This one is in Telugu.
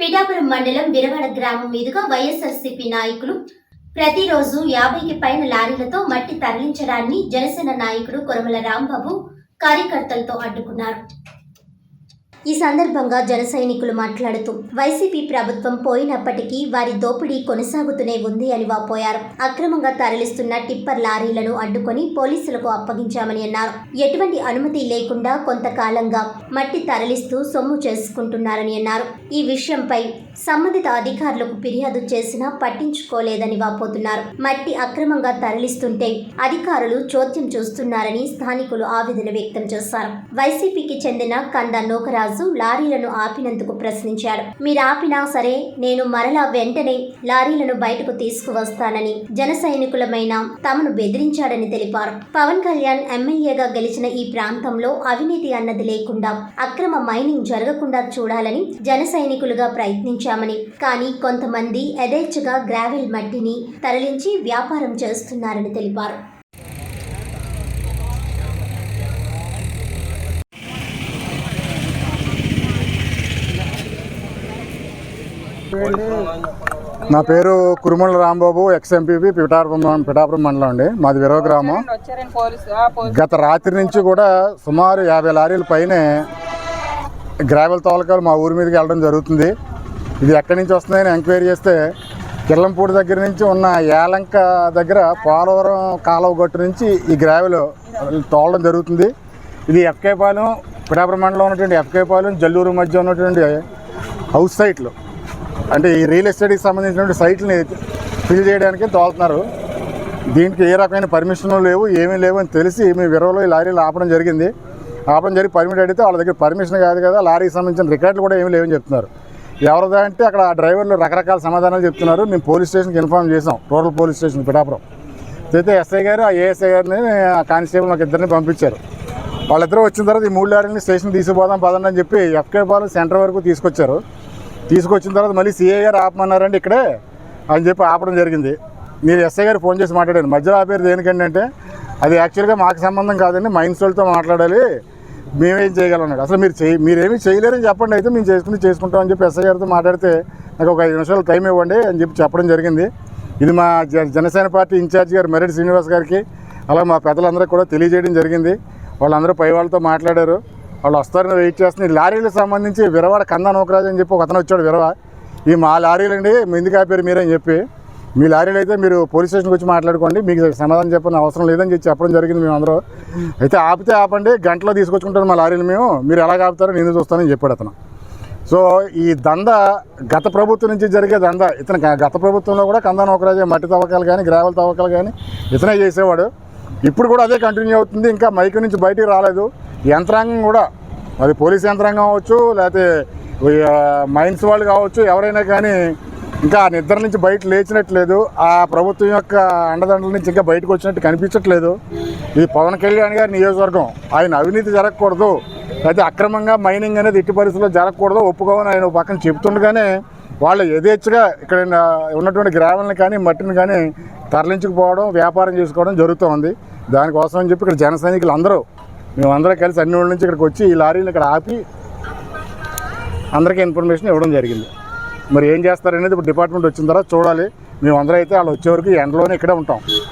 పిఠాపురం మండలం విరవడ గ్రామం మీదుగా వైఎస్ఆర్సీపీ నాయకులు ప్రతిరోజు యాభైకి పైన లారీలతో మట్టి తరలించడాన్ని జనసేన నాయకుడు కొరమల రాంబాబు కార్యకర్తలతో అడ్డుకున్నారు. ఈ సందర్భంగా జన సైనికులు మాట్లాడుతూ వైసీపీ ప్రభుత్వం పోయినప్పటికీ వారి దోపిడీ కొనసాగుతూనే ఉంది అని వాపోయారు. అక్రమంగా తరలిస్తున్న టిప్పర్ లారీలను అడ్డుకొని పోలీసులకు అప్పగించామని అన్నారు. ఎటువంటి అనుమతి లేకుండా కొంతకాలంగా మట్టి తరలిస్తూ సొమ్ము చేసుకుంటున్నారని అన్నారు. ఈ విషయంపై సంబంధిత అధికారులకు ఫిర్యాదు చేసినా పట్టించుకోలేదని వాపోతున్నారు. మట్టి అక్రమంగా తరలిస్తుంటే అధికారులు చోద్యం చూస్తున్నారని స్థానికులు ఆవేదన వ్యక్తం చేశారు. వైసీపీకి చెందిన కంద నూకరాజు లారీలను ఆపినందుకు ప్రశ్నించాడు. మీరు ఆపినా సరే నేను మరలా వెంటనే లారీలను బయటకు తీసుకువస్తానని జన సైనికులమైన తమను బెదిరించాడని తెలిపారు. పవన్ కళ్యాణ్ ఎమ్మెల్యేగా గెలిచిన ఈ ప్రాంతంలో అవినీతి అన్నది లేకుండా అక్రమ మైనింగ్ జరగకుండా చూడాలని జన సైనికులుగా ప్రయత్నించామని కానీ కొంతమంది యథేచ్ఛగా గ్రావెల్ మట్టిని తరలించి వ్యాపారం చేస్తున్నారని తెలిపారు. నా పేరు కురుమల రాంబాబు ఎక్స్ఎంపీపీ పిఠాపురం పిఠాపురం మండలం అండి. మాది విరవ గ్రామం. గత రాత్రి నుంచి కూడా సుమారు యాభై లారీల పైనే గ్రావెల్ తోలకాలు మా ఊరి మీదకి వెళ్ళడం జరుగుతుంది. ఇది ఎక్కడి నుంచి వస్తుందని ఎంక్వైరీ చేస్తే కిల్లంపూడి దగ్గర నుంచి ఉన్న యాలంక దగ్గర పోలవరం కాలువ గట్టు నుంచి ఈ గ్రావెల్ తోలడం జరుగుతుంది. ఇది ఎఫ్కేపాలెం పిఠాపురం మండలం ఉన్నటువంటి ఎఫ్కేపాలెం జల్లూరు మధ్య ఉన్నటువంటి హౌస్ సైట్లు. అంటే ఈ రియల్ ఎస్టేట్కి సంబంధించినటువంటి సైట్ని ఫిల్ చేయడానికి తోలుతున్నారు. దీనికి ఏ రకమైన పర్మిషన్ లేవు ఏమీ లేవు అని తెలిసి మీ విరవలో ఈ లారీలు ఆపడం జరిగింది. ఆపడం జరిగి పర్మిట్ అడిగితే వాళ్ళ దగ్గర పర్మిషన్ కాదు కదా లారీకి సంబంధించిన రికార్డులు కూడా ఏమీ లేవని చెప్తున్నారు. ఎవరిదా అంటే అక్కడ ఆ డ్రైవర్లు రకరకాల సమాధానాలు చెప్తున్నారు. మేము పోలీస్ స్టేషన్కి ఇన్ఫార్మ్ చేసాం రూరల్ పోలీస్ స్టేషన్ పిఠాపురం. అయితే ఎస్ఐ గారు ఆ ఏఎస్ఐ గారిని ఆ కానిస్టేబుల్ మాకు ఇద్దరిని పంపించారు. వాళ్ళిద్దరూ వచ్చిన తర్వాత ఈ మూడు లారీలని స్టేషన్ తీసుకుపోదాం పదండి అని చెప్పి ఎఫ్కే పాలు సెంటర్ వరకు తీసుకొచ్చారు. తీసుకొచ్చిన తర్వాత మళ్ళీ సిఐ గారు ఆపమన్నారండి ఇక్కడే అని చెప్పి ఆపడం జరిగింది. మీరు ఎస్ఐ గారు ఫోన్ చేసి మాట్లాడారు మధ్యలో ఆపేరు దేనికంటే అది యాక్చువల్గా మాకు సంబంధం కాదండి మైండ్ వాళ్ళతో మాట్లాడాలి మేమేం చేయగలన్నాడు అసలు మీరు చేయి మీరేమీ చేయలేరని చెప్పండి అయితే మేము చేసుకుని చేసుకుంటాం అని చెప్పి ఎస్ఐ గారితో మాట్లాడితే నాకు ఒక ఐదు నిమిషాలు టైం ఇవ్వండి అని చెప్పి చెప్పడం జరిగింది. ఇది మా జ- జనసేన పార్టీ ఇన్ఛార్జ్ గారు మెరటి శ్రీనివాస్ గారికి అలా మా పెద్దలందరికీ కూడా తెలియజేయడం జరిగింది. వాళ్ళందరూ పై వాళ్ళతో మాట్లాడారు. వాళ్ళు వస్తారని వెయిట్ చేస్తున్నారు. ఈ లారీలకు సంబంధించి విరవాడ కందా నూకరాజు అని చెప్పి ఒక అతను వచ్చాడు విరవ. ఈ మా లారీలండి ఎందుకు ఆపారు మీరని చెప్పి. మీ లారీలు అయితే మీరు పోలీస్ స్టేషన్కి వచ్చి మాట్లాడుకోండి మీకు సమాధానం చెప్పని అవసరం లేదని చెప్పి చెప్పడం జరిగింది మేము అందరూ అయితే ఆపితే ఆపండి గంటలో తీసుకొచ్చుకుంటారు మా లారీలు మేము. మీరు ఎలా ఆపుతారో నేను చూస్తానని చెప్పాడు అతను. సో ఈ దంద గత ప్రభుత్వం నుంచి జరిగే దంద ఇతను గత ప్రభుత్వంలో కూడా కందా నౌకరాజే మట్టి తవ్వకాలు కానీ గ్రావెల్ తవ్వకాలు కానీ ఇతనే చేసేవాడు. ఇప్పుడు కూడా అదే కంటిన్యూ అవుతుంది. ఇంకా మైక్ నుంచి బయటికి రాలేదు. యంత్రాంగం కూడా అది పోలీస్ యంత్రాంగం కావచ్చు లేకపోతే మైన్స్ వాళ్ళు కావచ్చు ఎవరైనా కానీ ఇంకా ఆ నిద్ర నుంచి బయట లేచినట్లేదు. ఆ ప్రభుత్వం యొక్క అండదండల నుంచి ఇంకా బయటకు వచ్చినట్టు కనిపించట్లేదు. ఇది పవన్ కళ్యాణ్ గారి నియోజకవర్గం ఆయన అవినీతి జరగకూడదు. అయితే అక్రమంగా మైనింగ్ అనేది ఎట్టి పరిస్థితుల్లో జరగకూడదు ఒప్పుకోవని ఆయన ఒక పక్కన చెప్తుండగానే వాళ్ళు యథేచ్ఛగా ఇక్కడ ఉన్నటువంటి గ్రామాలను కానీ మట్టిని కానీ తరలించుకుపోవడం వ్యాపారం చేసుకోవడం జరుగుతుంది. దానికోసం అని చెప్పి ఇక్కడ జన సైనికులు అందరూ మేమందరూ కలిసి అన్ని ఊళ్ళ నుంచి ఇక్కడికి వచ్చి ఈ లారీని ఇక్కడ ఆపి అందరికీ ఇన్ఫర్మేషన్ ఇవ్వడం జరిగింది. మరి ఏం చేస్తారనేది ఇప్పుడు డిపార్ట్మెంట్ వచ్చిన తర్వాత చూడాలి. మేమందరూ అయితే వాళ్ళు వచ్చే వరకు ఎండలోనే ఇక్కడే ఉంటాం.